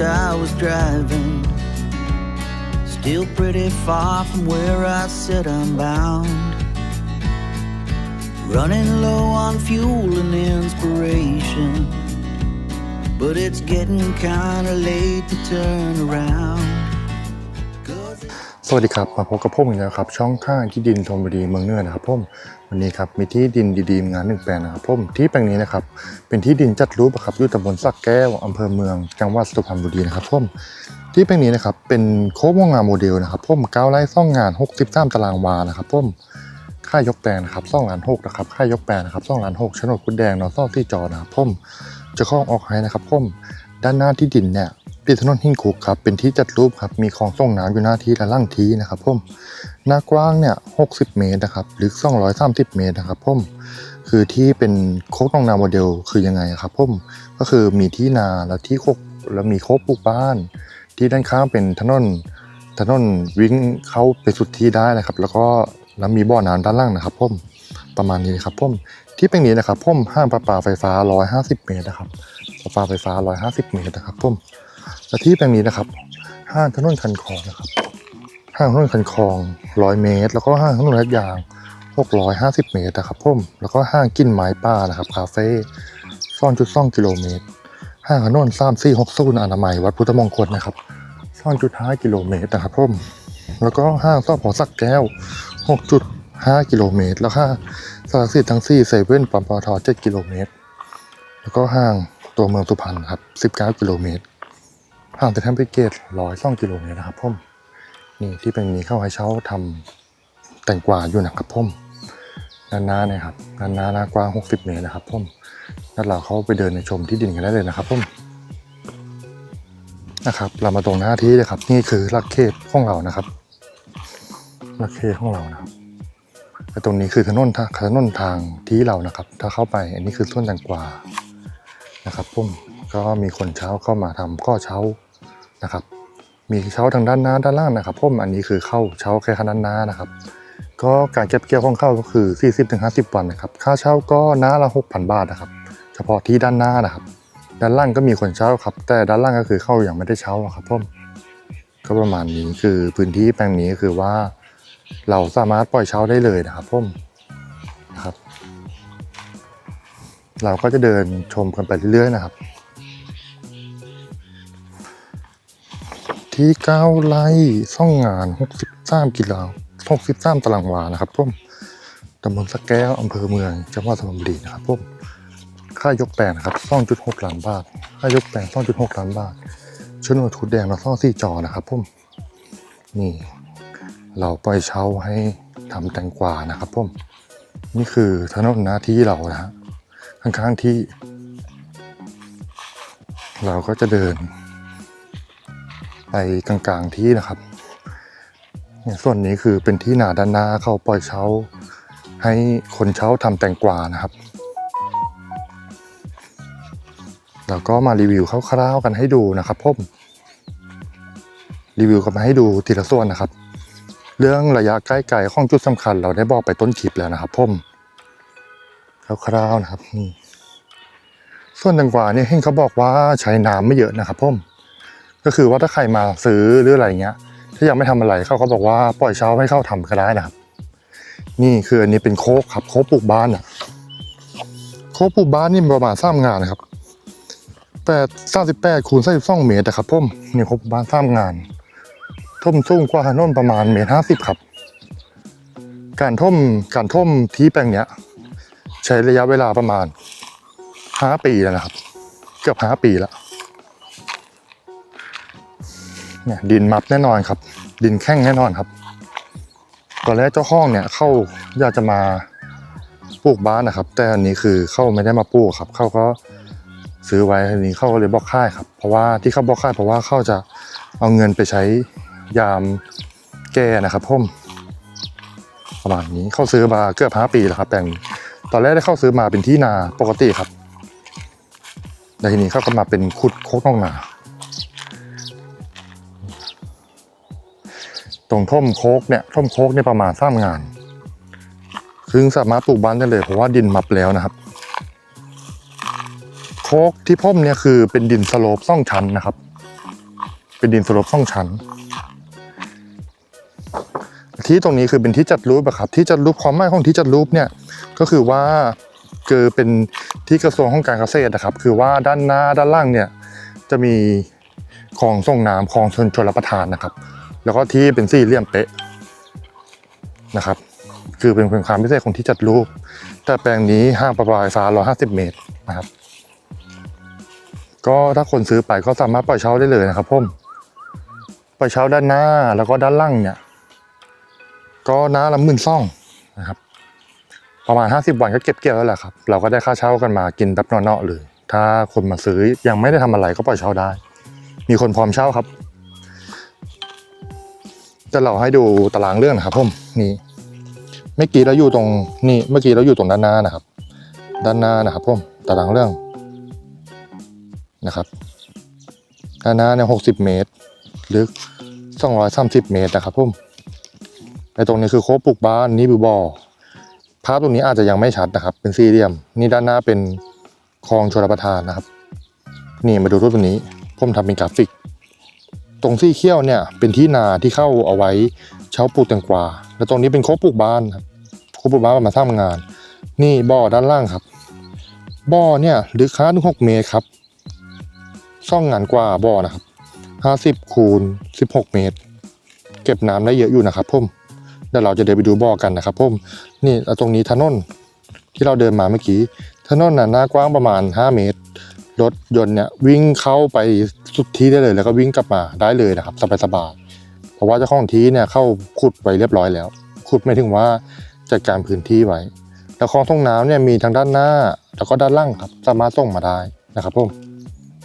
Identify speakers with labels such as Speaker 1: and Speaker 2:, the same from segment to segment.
Speaker 1: I was driving. Still pretty far from where I said I'm bound. Running low on fuel and inspiration. But it's getting kinda late to turn around.
Speaker 2: สวัสดีครับ มาพบกับผมอีกแล้วครับ ช่องข้างที่ดินธนบุรีเมืองเนื้อนะครับผมวันนี้ครับมีที่ดินดีๆงานหนึ่งแปลงนะครับผมที่แปลงนี้นะครับเป็นที่ดินจัดรูปครับอยู่ตำบลสักแก้วอำเภอเมืองจังหวัดสุพรรณบุรีนะครับผมที่แปลงนี้นะครับเป็นโค้งงานโมเดลนะครับผมเก้าไร่ซ่องงาน 63 ตารางวานะครับผมค่ายกแปลงนะครับซ่องล้านหกนะครับค่ายกแปลงนะครับซ่องล้านหกโฉนดกุดแดงนอซ่องที่จอนะครับผมจะข้องออกให้นะครับผมด้านหน้าที่ดินเนี่ย ติดถนนหินคุกครับเป็นที่จัดรูปครับมีคลองส่งน้ำอยู่หน้าที่และล่างทีนะครับผมหน้ากว้างเนี่ย60 เมตรนะครับลึก 230 เมตรนะครับผมคือที่เป็นโคกตองนาโมเดลคือยังไงครับผมก็คือมีที่นาแล้วที่โคกแล้วมีโคกปลูกบ้าน ที่ด้านข้างเป็นถนนถนนวิ่งเข้าไปสุดที่ได้นะครับ แล้วก็แล้วมีบ่อน้ำด้านล่างนะครับผมประมาณนี้นะครับผมที่เป็นนี้นะครับผมห้างประปาไฟฟ้า 150 เมตรนะครับประปาไฟฟ้า 150 เมตรนะครับผม และที่แปลงนี้นะครับห้างถนนคันคลองนะครับห้างถนนคันคลอง100เมตร แล้วก็ห้างถนนลาดยาง 650 เมตรนะครับผมแล้วก็ห้างกินไม้ป่านะครับคาเฟ่ซ่อนจุดซ่องกิโลเมตรห้างถนน3 4 6ศูนย์อนามัยวัดพุทธมงคลนะครับซ่อนจุด5กิโลเมตรนะครับผมแล้วก็ห้างซ่อพอสักแก้ว 6.5 กิโลเมตร แล้วห้างสารสิทธิ์ทั้ง4เซเว่นปั๊มปตท7กิโลเมตร แล้วก็ห้างตัวเมืองสุพรรณครับ 19 กิโลเมตร ห่างจากแทมเปเกตร้อยสองกิโลเมตรนะครับผมนี่ที่เป็นนี้เข้าให้เช่าทำแต่งกวาอยู่นะครับผมด้านหน้าเนี่ยครับด้านหน้าหน้ากว้าง60 เมตรนะครับผมแล้วเราเข้าไปเดินในชมที่ดินกันได้เลยนะครับผมนะครับ เรามาตรงหน้าที่เลยครับ นี่คือลักเขตของเรานะครับลักเขตของเรานะครับและตรงนี้คือถนนทางถนนทางที่เรานะครับ ถ้าเข้าไปอันนี้คือต้นแตงกวานะครับผมก็มีคนเช้าเข้ามาทำก็เช้า นะครับ มีเช้าทางด้านหน้าด้านล่างนะครับผมอันนี้คือเข้าเช้าแค่ขนาดหน้านะครับ ก็การเก็บเกี่ยวของเข้าก็คือ 40-50 วันนะครับ ค่าเช่าก็หน้าละ6,000 บาทนะครับ เฉพาะที่ด้านหน้านะครับ ด้านล่างก็มีคนเช่าครับ แต่ด้านล่างก็คือเข้าอย่างไม่ได้เช่าอะครับผมก็ประมาณนี้คือพื้นที่แปลงนี้คือว่า เราสามารถปล่อยเช่าได้เลยนะครับผมนะครับ เราก็จะเดินชมกันไปเรื่อยๆนะครับ ที่เก้าไร่ซ่องงาน63กิโล63ตารางวานะครับผมตำบลสะแก้วอำเภอเมืองจังหวัดสุพรรณบุรีนะครับผมค่ายกแปลงนะครับ2.6ล้านบาทค่ายกแปลง2.6ล้านบาทชนวนทุดแดงและซ่องซี่จอนะครับผมนี่ เราปล่อยเช่าให้ทำแตงกวานะครับผมนี่คือถนนหน้าที่เรานะฮะข้างๆที่ เราก็จะเดิน ไปกลางๆที่นะครับส่วนนี้คือเป็นที่หนาด้านหน้าเขาปล่อยเช่าให้คนเช่าทำแตงกวานะครับ แล้วก็มารีวิวคร่าวๆกันให้ดูนะครับผมรีวิวกันมาให้ดูทีละส่วนนะครับ เรื่องระยะใกล้ไกลของจุดสำคัญ เราได้บอกไปต้นคลิปแล้วนะครับผมคร่าวๆนะครับนี่ส่วนแตงกวาเนี่ยเห็นเขาบอกว่าใช้น้ำไม่เยอะนะครับผม ก็คือว่าถ้าใครมาซื้อหรืออะไรเงี้ย ถ้ายังไม่ทำอะไรเขาก็บอกว่าปล่อยเช้าให้เข้าทำก็ได้นะครับ นี่คืออันนี้เป็นโคกครับโคกปลูกบ้านอะโคกปลูกบ้านนี่ประมาณสามงานนะครับแปดสามสิบแปดคูณสามสิบสองเมตรนะครับผมนี่โคกปลูกบ้านสามงานท่มสูงกว่าถนนประมาณเมตรห้าสิบครับ การท่มการท่มที่แปลงเนี้ย ใช้ระยะเวลาประมาณห้าปีแล้วนะครับ เกือบห้าปีแล้ว เนี่ยดินมับแน่นอนครับ ดินแข็งแน่นอนครับตอนแรกเจ้าห้องเนี่ยเข้าอยากจะมาปลูกบ้านนะครับ แต่อันนี้คือเข้าไม่ได้มาปลูกครับ เขาก็ซื้อไว้อันนี้เขาก็เลยบอกค่ายครับ เพราะว่าที่เขาบอกค่ายเพราะว่าเขาจะเอาเงินไปใช้ยามแก้นะครับพ่มประมาณนี้เข้าซื้อมาเกือบห้าปีแล้วครับแปลงตอนแรกได้เข้าซื้อมาเป็นที่นาปกติครับแต่ทีนี้เขาก็มาเป็นขุดโคกนอกนา รงท่อมโคกเนี่ยท่อมโคกเนี่ยประมาณสามงาน ซึ่งสามารถปลูกบ้านได้เลยเพราะว่าดินมับแล้วนะครับ โคกที่พ่มเนี่ยคือเป็นดินสโลปซ่องชั้นนะครับ เป็นดินสโลปซ่องชั้น ที่ตรงนี้คือเป็นที่จัดรูปอะครับ ที่จัดรูปความหมายของที่จัดรูปเนี่ยก็คือว่าคือเป็นที่กระทรวงของการเกษตรนะครับ คือว่าด้านหน้าด้านล่างเนี่ยจะมีคลองส่งน้ำคลองชนชลประทานนะครับ แล้วก็ที่เป็นสี่เหลี่ยมเป๊ะนะครับ คือเป็นความพิเศษของที่จัดรูป แต่แปลงนี้ห้างประปายฟ้า150 เมตรนะครับ ก็ถ้าคนซื้อไปก็สามารถปล่อยเช่าได้เลยนะครับผมปล่อยเช่าด้านหน้าแล้วก็ด้านล่างเนี่ย ก็น้าละหมื่นซ่องนะครับประมาณ 50 วันก็เก็บเกี่ยวแล้วแหละครับ เราก็ได้ค่าเช่ากันมากินแบบเนาะๆเลย ถ้าคนมาซื้อยังไม่ได้ทำอะไรก็ปล่อยเช่าได้ มีคนพร้อมเช่าครับ จะเราให้ดูตารางเรื่องนะครับผมนี่เมื่อกี้เราอยู่ตรงนี่เมื่อกี้เราอยู่ตรงด้านหน้านะครับ ด้านหน้านะครับผมตารางเรื่องนะครับด้านหน้าเนี่ยหกสิบเมตรลึกสองร้อยสามสิบเมตรนะครับผมไอ้ตรงนี้คือโคกปลูกบ้านนี่บือบอภาพตรงนี้อาจจะยังไม่ชัดนะครับ เป็นสี่เหลี่ยม นี่ด้านหน้าเป็นคลองชลประทานนะครับ นี่มาดูรูปตรงนี้ผมทำเป็นกราฟิก ตรงซี่เขี้ยวเนี่ยเป็นที่นาที่เข้าเอาไว้เช่าปลูกแตงกวา แล้วตรงนี้เป็นโคกปลูกบ้านครับโคกปลูกบ้านมาสร้างงาน นี่บ่อด้านล่างครับ บ่อเนี่ยลึกค้าถึงหกเมตรครับ ซ่องงานกว่าบ่อนะครับห้าสิบคูณสิบหกเมตร เก็บน้ำได้เยอะอยู่นะครับผมเดี๋ยวเราจะเดินไปดูบ่อกันนะครับผมนี่ตรงนี้ถนนที่เราเดินมาเมื่อกี้ถนนน่ะหน้ากว้างประมาณห้าเมตร รถยนต์เนี่ยวิ่งเข้าไปสุดที่ได้เลย แล้วก็วิ่งกลับมาได้เลยนะครับสบายๆเพราะว่าเจ้าของที่เนี่ยเข้าขุดไว้เรียบร้อยแล้ว ขุดไม่ถึงว่าจัดการพื้นที่ไว้ แล้วคลองส่งน้ำเนี่ยมีทางด้านหน้า แล้วก็ด้านล่างครับสามารถส่งมาได้นะครับผม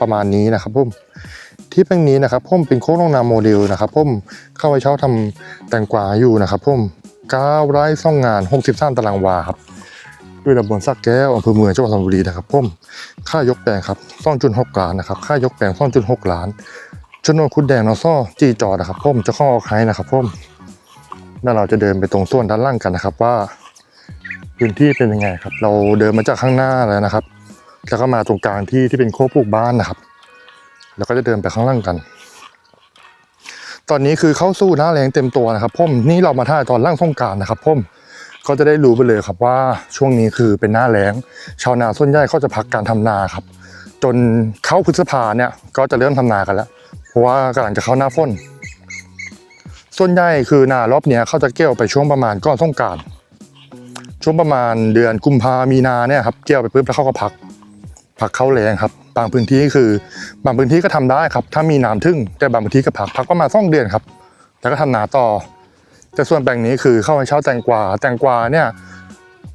Speaker 2: ประมาณนี้นะครับผมที่แปลงนี้นะครับผมเป็นโค้งลงนาโมเดลนะครับผมเข้าไปเช่าทำแตงกวาอยู่นะครับผม9ไร่ซ่องงาน 63 ตารางวาครับ ด้วยตำบลสักแก้วอำเภอเมืองจังหวัดสระบุรีนะครับผมค่ายกแปลงครับซ่องจุนหกล้านนะครับค่ายกแปลงซ่องจุนหกล้านจำนวนคุดแดงนาะซ่อจีจอดนะครับผมจะข้อใครนะครับผมแล้วเราจะเดินไปตรงส่วนด้านล่างกันนะครับว่า พื้นที่เป็นยังไงครับ เราเดินมาจากข้างหน้าแล้วนะครับแล้วก็มาตรงกลางที่ที่เป็นโค้ปลูกบ้านนะครับ แล้วก็จะเดินไปข้างล่างกัน ตอนนี้คือเข้าสู่หน้าแรงเต็มตัวนะครับผมนี่เรามาถ่ายตอนล่างสงการนะครับผม ก็จะได้รู้ไปเลยครับว่าช่วงนี้คือเป็นหน้าแล้ง ชาวนาส่วนใหญ่เขาจะพักการทำนาครับ จนเข้าพฤษภาเนี่ยก็จะเริ่มทำนากันแล้ว เพราะว่ากำลังจะเข้าหน้าฝนส่วนใหญ่คือนารอบเนี้ยเขาจะเกี่ยวไปช่วงประมาณก่อนสงการช่วงประมาณเดือนกุมภามีนาเนี่ยครับเกี่ยวไปปุ๊บแล้วเขาก็พัก พักเข้าแรงครับบางพื้นที่คือบางพื้นที่ก็ทำได้ครับ ถ้ามีน้ำทึ่งแต่บางพื้นที่ก็พักพักประมาณสองเดือนครับ แล้วก็ทำนาต่อ แต่ส่วนแปลงนี้คือเข้าไปเช่าแตงกวาแตงกวาเนี่ย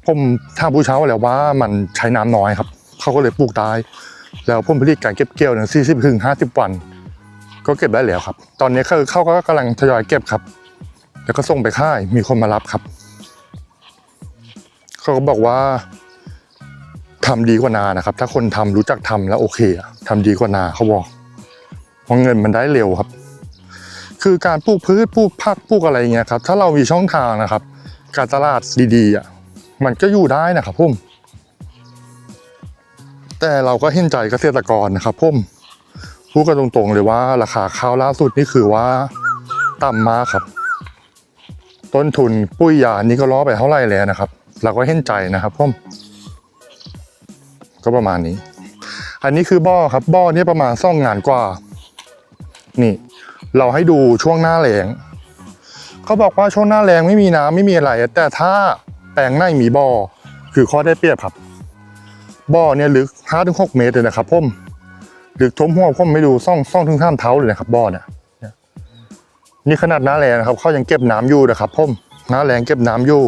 Speaker 2: ผมทางผู้เช่าแล้วว่ามันใช้น้ำน้อยครับเขาก็เลยปลูกได้แล้วผลผลิตการเก็บเกี่ยวเนี่ยสี่สิบถึงห้าสิบวัน ก็เก็บได้แล้วครับ ตอนนี้คือเขาก็กำลังทยอยเก็บครับ แล้วก็ส่งไปค่ายมีคนมารับครับเขาก็บอกว่าทำดีกว่านานะครับ ถ้าคนทำรู้จักทำแล้วโอเคอะทำดีกว่านาเขาบอกเพราะเงินมันได้เร็วครับ คือการปลูกพืชปลูกผักปลูกอะไรเงี้ยครับถ้าเรามีช่องทางนะครับ การตลาดดีๆอะมันก็อยู่ได้นะครับพุ่มแต่เราก็เห็นใจเกษตรกรนะครับพุ่มพูดกันตรงๆเลยว่าราคาข้าวล่าสุดนี่คือว่าต่ำมากครับ ต้นทุนปุ้ยยานี่ก็ล้อไปเท่าไหร่แล้วนะครับ เราก็เห็นใจนะครับพุ่มก็ประมาณนี้ อันนี้คือบ่อครับบ่อนี่ประมาณซ่องงานกว่า นี่ เราให้ดูช่วงหน้าแล้งเขาบอกว่าช่วงหน้าแรงไม่มีน้ำไม่มีอะไร แต่ถ้าแปลงในมีบ่อคือข้อได้เปรียบครับบ่อเนี่ยลึก5ถึง6เมตรเลยนะครับพ่มลึกทมหัวพ่มไม่ดูซ่องซ่องถึงท่ามเท้าเลยนะครับบ่อเนี่ยนี่ขนาดหน้าแรงนะครับเขายังเก็บน้ำอยู่นะครับพ่มหน้าแรงเก็บน้ำอยู่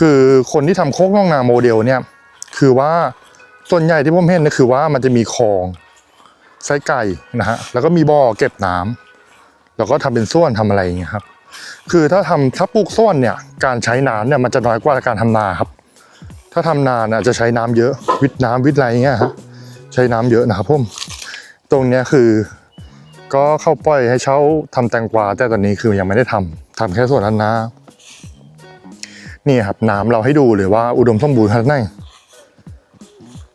Speaker 2: คือคนที่ทำโคกน้องนาโมเดลเนี่ย คือว่าส่วนใหญ่ที่ผมเห็นเนี่คือว่ามันจะมีคลองไส้ไก่นะฮะแล้วก็มีบ่อเก็บน้ำ แล้วก็ทำเป็นส้วนทำอะไรอย่างเงี้ยครับ คือถ้าทำถ้าปลูกส้วนเนี่ยการใช้น้ำเนี่ยมันจะน้อยกว่าการทำนาครับ ถ้าทำนาน่ะจะใช้น้ำเยอะวิทน้ำวิทอะไรอย่างเงี้ยฮะใช้น้ำเยอะนะครับผมตรงเนี้ยคือ ก็เข้าปล่อยให้เช่าทำแตงกวาแต่ตอนนี้คือยังไม่ได้ทำทำแค่ส่วนนั้นนะนี่ครับน้ำเราให้ดูเลยว่าอุดมสมบูรณ์ขนาดไหน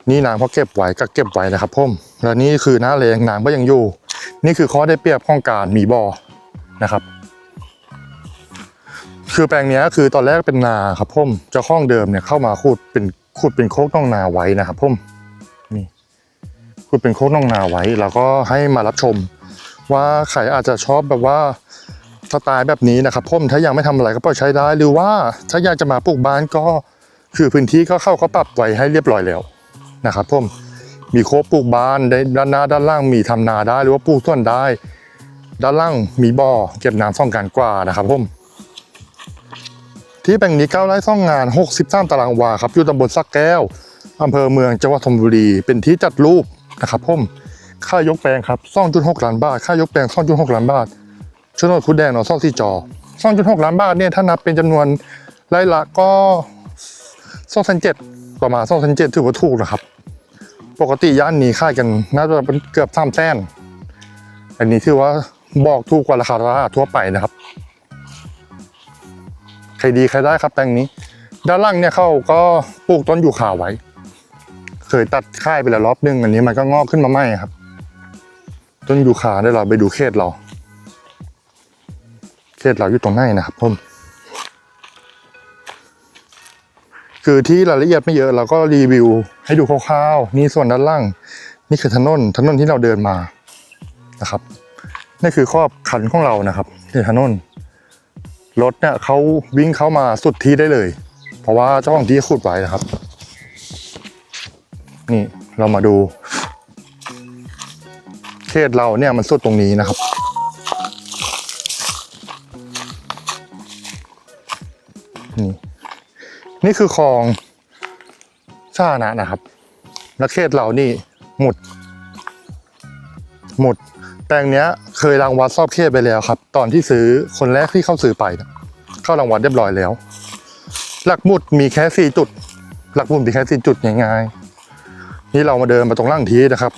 Speaker 2: นี่น้ำเขาเก็บไว้ก็เก็บไว้นะครับพ่มแล้วนี่คือหน้าแรงน้ำก็ยังอยู่ นี่คือข้อได้เปรียบของการมีบ่อนะครับ คือแปลงนี้คือตอนแรกเป็นนาครับพ่มเจ้าของเดิมเนี่ยเข้ามาขุดเป็นขุดเป็นโคกน่องนาไว้นะครับพ่มนี่ขุดเป็นโคกน่องนาไว้ แล้วก็ให้มารับชม ว่าใครอาจจะชอบแบบว่าสไตล์แบบนี้นะครับพ่มถ้ายังไม่ทำอะไรก็ปล่อยใช้ได้ หรือว่าถ้าอยากจะมาปลูกบ้านก็คือพื้นที่ก็เข้าก็ปรับไว้ให้เรียบร้อยแล้วนะครับพ่ม มีโคกปลูกบ้านได้ด้านหน้าด้านล่างมีทำนาได้ หรือว่าปลูกต้นได้ ด้านล่างมีบ่อเก็บน้ำซ่องการกว่านะครับพ่มที่แปลงนี้9ไร่ซ่องงาน 63 ตารางวาครับอยู่ตำบลสักแก้วอำเภอเมืองจังหวัดธนบุรี เป็นที่จัดรูปนะครับผมค่ายกแปลงครับ2.6ล้านบาทค่ายกแปลง2.6ล้านบาทโฉนดคุดแดงเนาะซ่องที่จอ2.6ล้านบาทเนี่ยถ้านับเป็นจำนวนไร่ละก็2,700ประมาณ2,700ถือว่าถูกนะครับ ปกติย่านนี้ค่ายกันน่าจะเป็นเกือบ3แสนอันนี้ถือว่าบอกถูกกว่าราคาตลาดทั่วไปนะครับ ใครดีใครได้ครับแปลงนี้ ด้านล่างเนี่ยเขาก็ปลูกต้นยูคาไว้ เคยตัดค่ายไปแล้วรอบนึงอันนี้มันก็งอกขึ้นมาใหม่ครับ ต้นยูคาได้เราไปดูเขตเรา เขตเราอยู่ตรงไหนนะครับผม คือที่รายละเอียดไม่เยอะเราก็รีวิวให้ดูคร่าวๆนี่ส่วนด้านล่าง นี่คือถนนถนนที่เราเดินมานะครับนี่คือครอบขันของเรานะครับนี่ถนนรถเนี่ยเขาวิ่งเข้ามาสุดที่ได้เลย เพราะว่าเจ้าของที่ขุดไว้นะครับ นี่เรามาดูเขตเราเนี่ยมันสุดตรงนี้นะครับนี่ นี่คือคลองสาธารณะนะครับและเขตเรานี่หมุด หมุดแปลงเนี้ยเคยรางวัดสอบเขตไปแล้วครับ ตอนที่ซื้อคนแรกที่เข้าซื้อไปนะเข้ารางวัดเรียบร้อยแล้ว หลักหมุดมีแค่สี่จุด หลักหมุดมีแค่สี่จุดง่ายๆนี่เรามาเดินมาตรงล่างทีนะครับ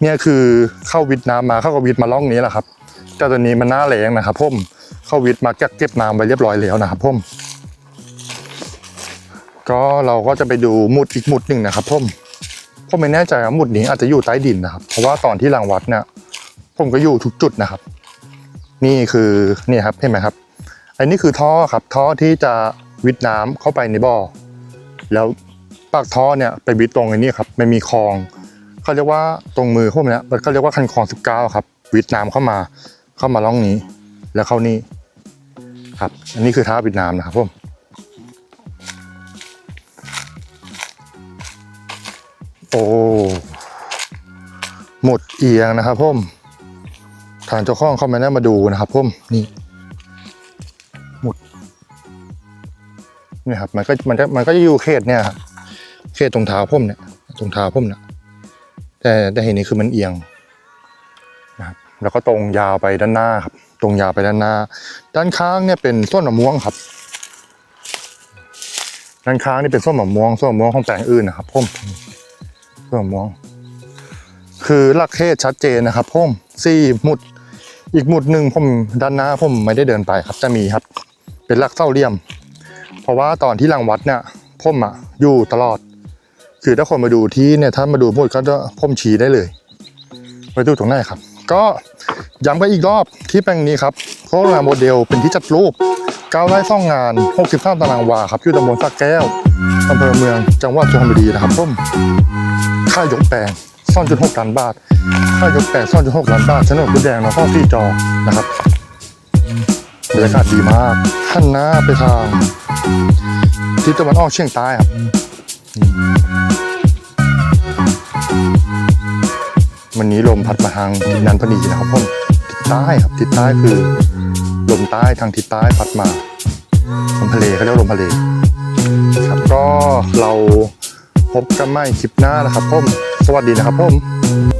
Speaker 2: เนี่ยคือเข้าวิดน้ำมาเข้ากับวิดมาล่องนี้แหละครับแต่ตอนนี้มันหน้าแรงนะครับพ่มเข้าวิดมาเก็บเก็บน้ำไว้เรียบร้อยแล้วนะครับพ่ม ก็เราก็จะไปดูหมุดอีกหมุดหนึ่งนะครับพ่มผมไม่แน่ใจว่าหมุดนี้อาจจะอยู่ใต้ดินนะครับ เพราะว่าตอนที่รางวัดเนี่ยผมก็อยู่ทุกจุดนะครับ นี่คือนี่ครับเห็นไหมครับ อันนี้คือท่อครับท่อที่จะวิดน้ำเข้าไปในบ่อแล้วปากท่อเนี่ยไปวิดตรงไอ้นี้ครับมันมีคลองเขาเรียกว่าตรงมือพวกเนี้ยมันก็เรียกว่าคันคลอง19ครับวิดน้ำเข้ามาเข้ามาล่องนี้ แล้วเข้านี่ครับ อันนี้คือท่าวิดน้ำนะครับผม โอ้หมดเอียงนะครับผมทางเจ้าของเข้าม่ได้มาดูนะครับผมนี่หมดนี่ครับมันก็มันก็มันก็จะอยู่เขตเนี่ยครับเขตตรงเท้าผมเนี่ยตรงเท้าผมเนี่ยแต่แต่เห็นนี่คือมันเอียงนะครับแล้วก็ตรงยาวไปด้านหน้าครับ ตรงยาวไปด้านหน้า ด้านข้างเนี่ยเป็นส้นมะม่วงครับ ด้านข้างนี่เป็นส้นมะม่วงส้นมะม่วงของแปลงอื่นนะครับผม ส้นมะม่วงคือหลักเขตชัดเจนนะครับผมสี่หมุดอีกหมุดหนึ่งผมด้านหน้าผมไม่ได้เดินไปครับจะมีครับ เป็นหลักเส้าเหลี่ยม เพราะว่าตอนที่รังวัดเนี่ยผมอะอยู่ตลอด คือถ้าคนมาดูที่เนี่ยถ้ามาดูหมุดก็จะผมชี้ได้เลยไปดูตรงไหนครับ ก็ย้ำกันอีกรอบที่แปลงนี้ครับโคราโมเดลเป็นที่จัดรูป9ไร่ซ่องงาน63ตารางวาครับอยู่ตำบลสักแก้วอำเภอเมือง จังหวัดสุพรรณบุรีนะครับผม ค่ายกแปลง2.6ล้านบาท ค่ายกแปลง2.6ล้านบาทโฉนดกุดแดงเนาะข้อที่จอนะครับบรรยากาศดีมากท่านหน้าไปทางทิศตะวันออกเฉียงใต้ครับวันนี้ลมพัดมาทางทิศนันทนีนะครับผมทิศใต้ครับทิศใต้คือ ลมใต้ทางทิศใต้พัดมาลมทะเลเขาเรียกลมทะเลครับก็เรา พบกันใหม่คลิปหน้านะครับผม สวัสดีนะครับผม